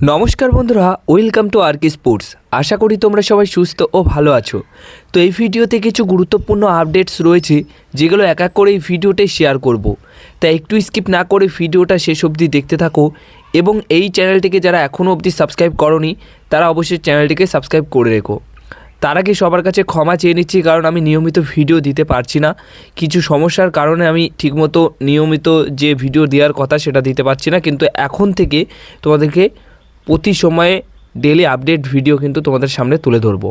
নমস্কার বন্ধুরা welcome to RK sports আশা করি তোমরা সবাই সুস্থ ও ভালো আছো। তো এই ভিডিওতে কিছু গুরুত্বপূর্ণ আপডেটস রয়েছে, যেগুলো এক এক করে এই ভিডিওতে শেয়ার করব। তাই একটু স্কিপ না করে ভিডিওটা শেষ অবধি দেখতে থাকো এবং এই চ্যানেলটিকে যারা এখনও অবধি সাবস্ক্রাইব করনি, তারা অবশ্যই চ্যানেলটিকে সাবস্ক্রাইব করে রেখো। তার আগে সবার কাছে ক্ষমা চেয়ে নিচ্ছি, কারণ আমি নিয়মিত ভিডিও দিতে পারছি না। কিছু সমস্যার কারণে আমি ঠিকমতো নিয়মিত যে ভিডিও দেওয়ার কথা সেটা দিতে পারছি না, কিন্তু এখন থেকে তোমাদেরকে প্রতি সময়ে ডেলি আপডেট ভিডিও কিন্তু তোমাদের সামনে তুলে ধরবো।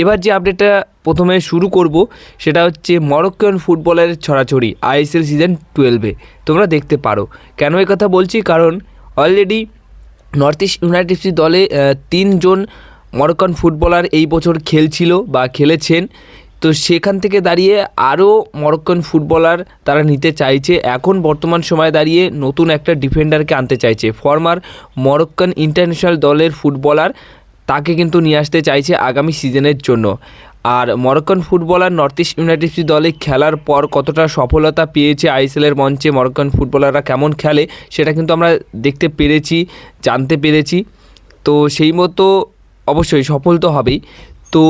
এবার যে আপডেটটা প্রথমে শুরু করব, সেটা হচ্ছে মরক্কন ফুটবলের ছড়াছড়ি আইএসএল সিজন টুয়েলভে তোমরা দেখতে পারো। কেন এই কথা বলছি? কারণ অলরেডি নর্থ ইস্ট ইউনাইটেড দলে তিনজন মরক্কান ফুটবলার এই বছর খেলছিল বা খেলেছেন। তো সেখান থেকে দাঁড়িয়ে আরও মরক্কন ফুটবলার তারা নিতে চাইছে। এখন বর্তমান সময়ে দাঁড়িয়ে নতুন একটা ডিফেন্ডারকে আনতে চাইছে। ফর্মার মরক্কন ইন্টারন্যাশনাল দলের ফুটবলার তাকে কিন্তু নিয়ে আসতে চাইছে আগামী সিজনের জন্য। আর Moroccan footballer North East United দলে খেলার পর কতটা সফলতা পেয়েছে আইএসএলের মঞ্চে মরক্কান ফুটবলাররা কেমন খেলে সেটা কিন্তু আমরা দেখতে পেরেছি, জানতে পেরেছি। তো সেই মতো অবশ্যই সফল তো হবেই। তো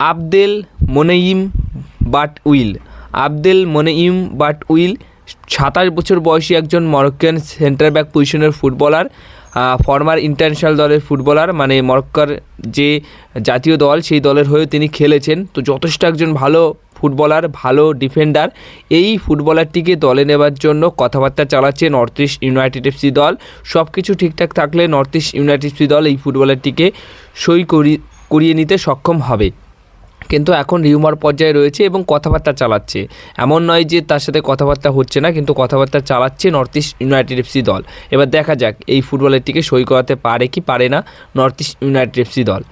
Abdel Moneim Boutouil. Abdel Moneim Boutouil সাতাশ বছর বয়সী একজন মরক্কান সেন্টার ব্যাক পজিশনের ফুটবলার ফর্মার ইন্টারন্যাশনাল দলের ফুটবলার মানে মরক্কার যে জাতীয় দল, সেই দলের হয়েও তিনি খেলেছেন। তো যথেষ্ট একজন ভালো ফুটবলার ভালো ডিফেন্ডার এই ফুটবলারটিকে দলে নেবার জন্য কথাবার্তা চালাচ্ছে নর্থ ইস্ট ইউনাইটেড এফসি দল। সব কিছু ঠিকঠাক থাকলে নর্থ ইস্ট ইউনাইটেড এফসি দল এই ফুটবলারটিকে সই করি, করিয়ে নিতে সক্ষম হবে। কিন্তু এখন রিউমার পর্যায়ে রয়েছে এবং কথাবার্তা চালাচ্ছে। এমন নয় যে তার সাথে কথাবার্তা হচ্ছে না, কিন্তু কথাবার্তা চালাচ্ছে নর্থ ইস্ট ইউনাইটেড এফসি দল। এবার দেখা যাক, এই ফুটবলারটিকে সই করাতে পারে কি পারে না নর্থ ইস্ট ইউনাইটেড এফসি দল।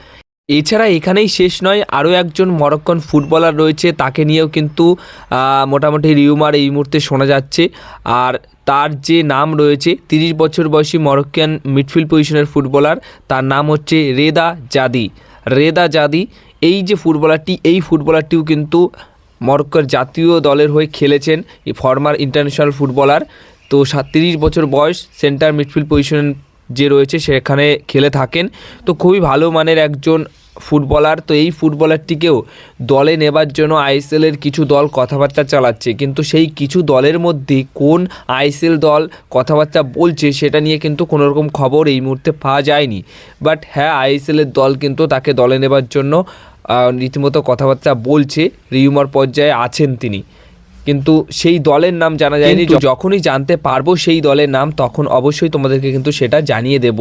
এছাড়া এখানেই শেষ নয়, আরও একজন মরক্কন ফুটবলার রয়েছে, তাকে নিয়েও কিন্তু মোটামুটি রিউমার এই মুহূর্তে শোনা যাচ্ছে। আর তার যে নাম রয়েছে, তিরিশ বছর বয়সী মরক্কান মিডফিল্ড পজিশনের ফুটবলার, তার নাম হচ্ছে রেদা জাদি। রেদা জাদি এই যে ফুটবলারটি, এই ফুটবলারটিও কিন্তু মরক্কোর জাতীয় দলের হয়ে খেলেছেন ফর্মার ইন্টারন্যাশনাল ফুটবলার তো সাতত্রিশ বছর বয়স সেন্টার মিডফিল্ড পজিশন যে রয়েছে, সেখানে খেলে থাকেন। তো খুবই ভালো মানের একজন ফুটবলার তো এই ফুটবলারটিকেও দলে নেবার জন্য আইএসএলের কিছু দল কথাবার্তা চালাচ্ছে। কিন্তু সেই কিছু দলের মধ্যে কোন আইএসএল দল কথাবার্তা বলছে, সেটা নিয়ে কিন্তু কোনো রকম খবর এই মুহূর্তে পাওয়া যায়নি। বাট হ্যাঁ আইএসএলের দল কিন্তু তাকে দলে নেবার জন্য রীতিমতো কথাবার্তা বলছে রিউমার পর্যায়ে আছেন তিনি। কিন্তু সেই দলের নাম জানা যায়নি। যখনই জানতে পারব সেই দলের নাম তখন অবশ্যই তোমাদেরকে কিন্তু সেটা জানিয়ে দেব।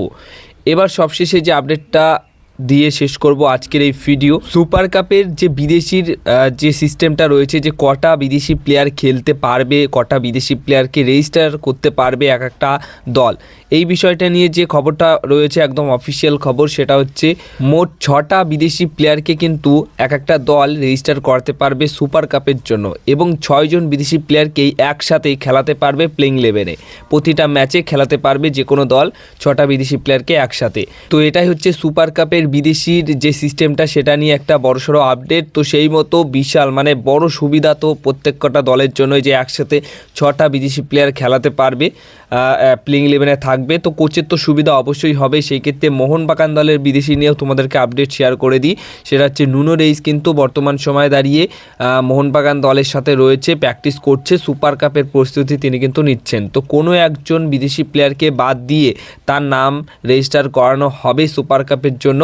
এবার সবশেষে যে আপডেটটা দিয়ে শেষ করব আজকের এই ভিডিও সুপার কাপের যে বিদেশির যে সিস্টেমটা রয়েছে যে কটা বিদেশি প্লেয়ার খেলতে পারবে কটা বিদেশি প্লেয়ারকে রেজিস্টার করতে পারবে এক একটা দল এই বিষয়টা নিয়ে যে খবরটা রয়েছে একদম অফিসিয়াল খবর, সেটা হচ্ছে মোট ছটা বিদেশি প্লেয়ারকে কিন্তু এক একটা দল রেজিস্টার করতে পারবে সুপার কাপের জন্য এবং ছয়জন বিদেশি প্লেয়ারকেই একসাথে খেলাতে পারবে প্লেইং লেভেলে প্রতিটা ম্যাচে খেলাতে পারবে যে কোনো দল ছটা বিদেশি প্লেয়ারকে একসাথে। তো এটাই হচ্ছে সুপার কাপের বিদেশির যে সিস্টেমটা সেটা নিয়ে একটা বড়সড় আপডেট তো সেই মতো বিশাল মানে বড় সুবিধা তো প্রত্যেকটা দলের জন্যই যে একসাথে ছটা বিদেশি প্লেয়ার খেলাতে পারবে প্লেইং ইলেভেনে থাকবে। তো কোচের তো সুবিধা অবশ্যই হবে। সেই ক্ষেত্রে মোহনবাগান দলের বিদেশি নিয়েও তোমাদেরকে আপডেট শেয়ার করে দিই। সেটা হচ্ছে নুনো রেইস কিন্তু বর্তমান সময়ে দাঁড়িয়ে মোহনবাগান দলের সাথে রয়েছে প্র্যাকটিস করছে সুপার কাপের প্রস্তুতি তিনি কিন্তু নিচ্ছেন। তো কোনো একজন বিদেশি প্লেয়ারকে বাদ দিয়ে তার নাম রেজিস্টার করানো হবে সুপার কাপের জন্য।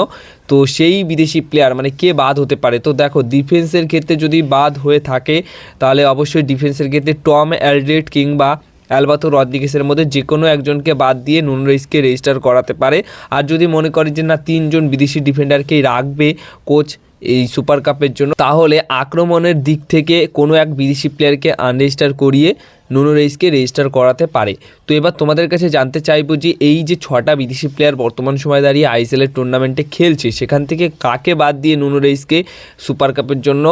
তো সেই বিদেশি প্লেয়ার মানে কে বাদ হতে পারে? তো দেখো ডিফেন্সের ক্ষেত্রে যদি বাদ হয়ে থাকে, তাহলে অবশ্যই ডিফেন্সের ক্ষেত্রে টম অ্যালড্রেড কিংবা অ্যালবাতো রদ্রিগেসের মধ্যে যে কোনো একজনকে বাদ দিয়ে নুন রেইসকে রেজিস্টার করাতে পারে। আর যদি মনে করে যে না, তিনজন বিদেশি ডিফেন্ডারকেই রাখবে কোচ এই সুপার কাপের জন্য, তাহলে আক্রমণের দিক থেকে কোনো এক বিদেশি প্লেয়ারকে আনরেজিস্টার করিয়ে নুনো রেইসকে রেজিস্টার করাতে পারে। তো এবার তোমাদের কাছে জানতে চাইব যে এই যে ছটা বিদেশি প্লেয়ার বর্তমান সময় দাঁড়িয়ে আইএসএলের টুর্নামেন্টে খেলছে, সেখান থেকে কাকে বাদ দিয়ে নুনো রেইসকে সুপার কাপের জন্য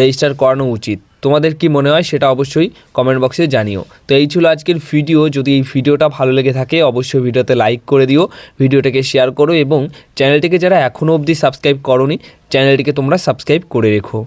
রেজিস্টার করানো উচিত? তোমাদের কি মনে হয় সেটা অবশ্যই কমেন্ট বক্সে জানিও। তো এই ছিল আজকের ভিডিও যদি এই ভিডিওটা ভালো লেগে থাকে, অবশ্যই ভিডিওতে লাইক করে দিও ভিডিওটাকে শেয়ার করো এবং চ্যানেলটিকে যারা এখনও অবধি সাবস্ক্রাইব করনি চ্যানেলটিকে তোমরা সাবস্ক্রাইব করে রেখো।